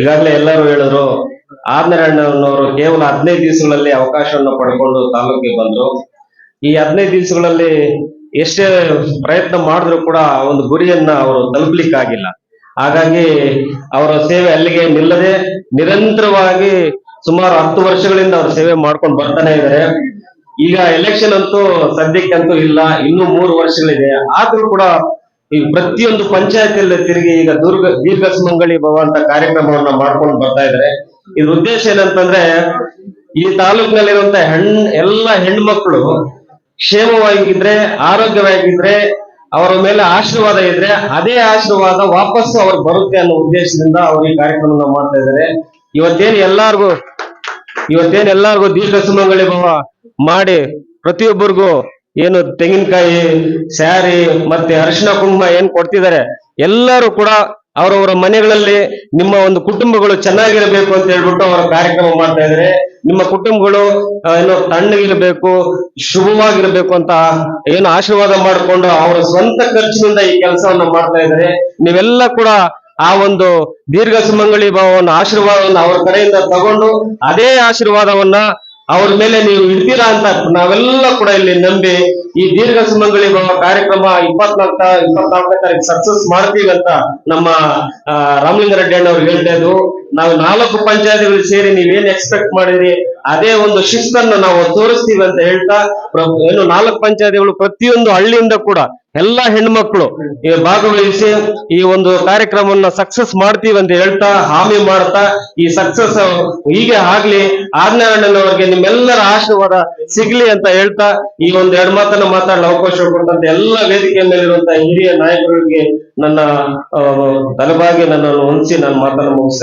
ಈಗಾಗಲೇ ಎಲ್ಲರೂ ಹೇಳಿದ್ರು ಅವರು ಕೇವಲ ಹದಿನೈದು ದಿವಸಗಳಲ್ಲಿ ಅವಕಾಶವನ್ನು ಪಡ್ಕೊಂಡು ತಾಲೂಕಿಗೆ ಬಂದ್ರು. ಈ ಹದಿನೈದು ದಿವಸಗಳಲ್ಲಿ ಎಷ್ಟೇ ಪ್ರಯತ್ನ ಮಾಡಿದ್ರು ಕೂಡ ಒಂದು ಗುರಿಯನ್ನ ಅವರು ತಲುಪಲಿಕ್ಕಾಗಿಲ್ಲ. ಹಾಗಾಗಿ ಅವರ ಸೇವೆ ಅಲ್ಲಿಗೆ ನಿಲ್ಲದೆ ನಿರಂತರವಾಗಿ ಸುಮಾರು ಹತ್ತು ವರ್ಷಗಳಿಂದ ಅವ್ರ ಸೇವೆ ಮಾಡ್ಕೊಂಡು ಬರ್ತಾನೆ ಇದ್ದಾರೆ. ಈಗ ಎಲೆಕ್ಷನ್ ಅಂತೂ ಸದ್ಯಕ್ಕಂತೂ ಇಲ್ಲ, ಇನ್ನೂ ಮೂರು ವರ್ಷಗಳಿದೆ. ಆದ್ರೂ ಕೂಡ ಈ ಪ್ರತಿಯೊಂದು ಪಂಚಾಯತಿಯಲ್ಲಿ ತಿರುಗಿ ಈಗ ದುರ್ಗ ದೀರ್ಘ ಸುಮಂಗಳಿ ಭವ ಅಂತ ಕಾರ್ಯಕ್ರಮವನ್ನ ಮಾಡ್ಕೊಂಡು ಬರ್ತಾ ಇದ್ರೆ. ಇದ್ರ ಉದ್ದೇಶ ಏನಂತಂದ್ರೆ ಈ ತಾಲೂಕಿನಲ್ಲಿರುವಂತ ಹೆಣ್, ಎಲ್ಲ ಹೆಣ್ಮಕ್ಳು ಕ್ಷೇಮವಾಗಿದ್ರೆ, ಆರೋಗ್ಯವಾಗಿದ್ರೆ, ಅವರ ಮೇಲೆ ಆಶೀರ್ವಾದ ಇದ್ರೆ ಅದೇ ಆಶೀರ್ವಾದ ವಾಪಸ್ ಅವ್ರು ಬರುತ್ತೆ ಅನ್ನೋ ಉದ್ದೇಶದಿಂದ ಅವರು ಈ ಕಾರ್ಯಕ್ರಮನ ಮಾಡ್ತಾ ಇದ್ದಾರೆ ಇವತ್ತೇನು ಎಲ್ಲಾರ್ಗೂ, ಇವತ್ತೇನ್ ಎಲ್ಲಾರ್ಗು ದೀರ್ಘ ಸುಮಂಗಳಿ ಭವ ಮಾಡಿ ಪ್ರತಿಯೊಬ್ಬರಿಗೂ ಏನು ತೆಂಗಿನಕಾಯಿ, ಸ್ಯಾರಿ ಮತ್ತೆ ಅರಿಶಿನ ಕುಂಕುಮ ಏನ್ ಕೊಡ್ತಿದ್ದಾರೆ, ಎಲ್ಲರೂ ಕೂಡ ಅವರವರ ಮನೆಗಳಲ್ಲಿ ನಿಮ್ಮ ಒಂದು ಕುಟುಂಬಗಳು ಚೆನ್ನಾಗಿರಬೇಕು ಅಂತ ಹೇಳ್ಬಿಟ್ಟು ಅವರ ಕಾರ್ಯಕ್ರಮ ಮಾಡ್ತಾ ಇದ್ದಾರೆ. ನಿಮ್ಮ ಕುಟುಂಬಗಳು ಏನೋ ತಣ್ಣಗಿರಬೇಕು, ಶುಭವಾಗಿರ್ಬೇಕು ಅಂತ ಏನು ಆಶೀರ್ವಾದ ಮಾಡಿಕೊಂಡು ಅವರ ಸ್ವಂತ ಖರ್ಚಿನಿಂದ ಈ ಕೆಲಸವನ್ನು ಮಾಡ್ತಾ ಇದ್ದಾರೆ. ನೀವೆಲ್ಲ ಕೂಡ ಆ ಒಂದು ದೀರ್ಘ ಸುಮಂಗಳಿ ಭಾವವನ್ನು, ಆಶೀರ್ವಾದವನ್ನು ಅವರ ಕಡೆಯಿಂದ ತಗೊಂಡು ಅದೇ ಆಶೀರ್ವಾದವನ್ನ ಅವ್ರ ಮೇಲೆ ನೀವು ಇಡ್ತೀರಾ ಅಂತ ನಾವೆಲ್ಲ ಕೂಡ ಇಲ್ಲಿ ನಂಬಿ ಈ ದೀರ್ಘ ಸುಮಂಗಳಿ ಕಾರ್ಯಕ್ರಮ ಇಪ್ಪತ್ನಾಲ್ಕ ಇಪ್ಪತ್ನಾಲ್ಕನೇ ತಾರೀಕು ಸಕ್ಸಸ್ ಅಂತ ನಮ್ಮ ರಾಮಲಿಂಗಾರೆಡ್ಡಿ ಅಣ್ಣವ್ರು ಹೇಳ್ತಾ ಇದ್ವು ನಾವು ನಾಲ್ಕು ಪಂಚಾಯತ್ಗಳು ಸೇರಿ ನೀವೇನ್ ಎಕ್ಸ್ಪೆಕ್ಟ್ ಮಾಡಿದ್ರಿ? ಅದೇ ಒಂದು ಶಿಸ್ತನ್ನು ನಾವು ತೋರಿಸ್ತೀವಿ ಅಂತ ಹೇಳ್ತಾ ಏನು ನಾಲ್ಕು ಪಂಚಾಯತಿಗಳು ಪ್ರತಿಯೊಂದು ಹಳ್ಳಿಯಿಂದ ಕೂಡ ಎಲ್ಲಾ ಹೆಣ್ಮಕ್ಳು ಈ ಭಾಗವಹಿಸಿ ಈ ಒಂದು ಕಾರ್ಯಕ್ರಮವನ್ನ ಸಕ್ಸಸ್ ಮಾಡ್ತೀವಿ ಅಂತ ಹೇಳ್ತಾ ಹಾಮಿ ಮಾಡ್ತಾ ಈ ಸಕ್ಸಸ್ ಹೀಗೆ ಆಗ್ಲಿ ಆಜ್ಞಾನಣ್ಣನವರಿಗೆ ನಿಮ್ಮೆಲ್ಲರ ಆಶೀರ್ವಾದ ಸಿಗ್ಲಿ ಅಂತ ಹೇಳ್ತಾ ಈ ಒಂದು ಎರಡು ಮಾತನ್ನ ಮಾತಾಡಲು ಅವಕಾಶ ಕೊಡ್ತಂತ ಎಲ್ಲ ವೇದಿಕೆ ಮೇಲಿರುವಂತಹ ಹಿರಿಯ ನಾಯಕರಿಗೆ ನನ್ನ ತಲೆಬಾಗಿ ನನ್ನನ್ನು ಹೊಂದಿಸಿ ನನ್ನ ಮಾತನ್ನು ಮುಗಿಸ್ತೇನೆ.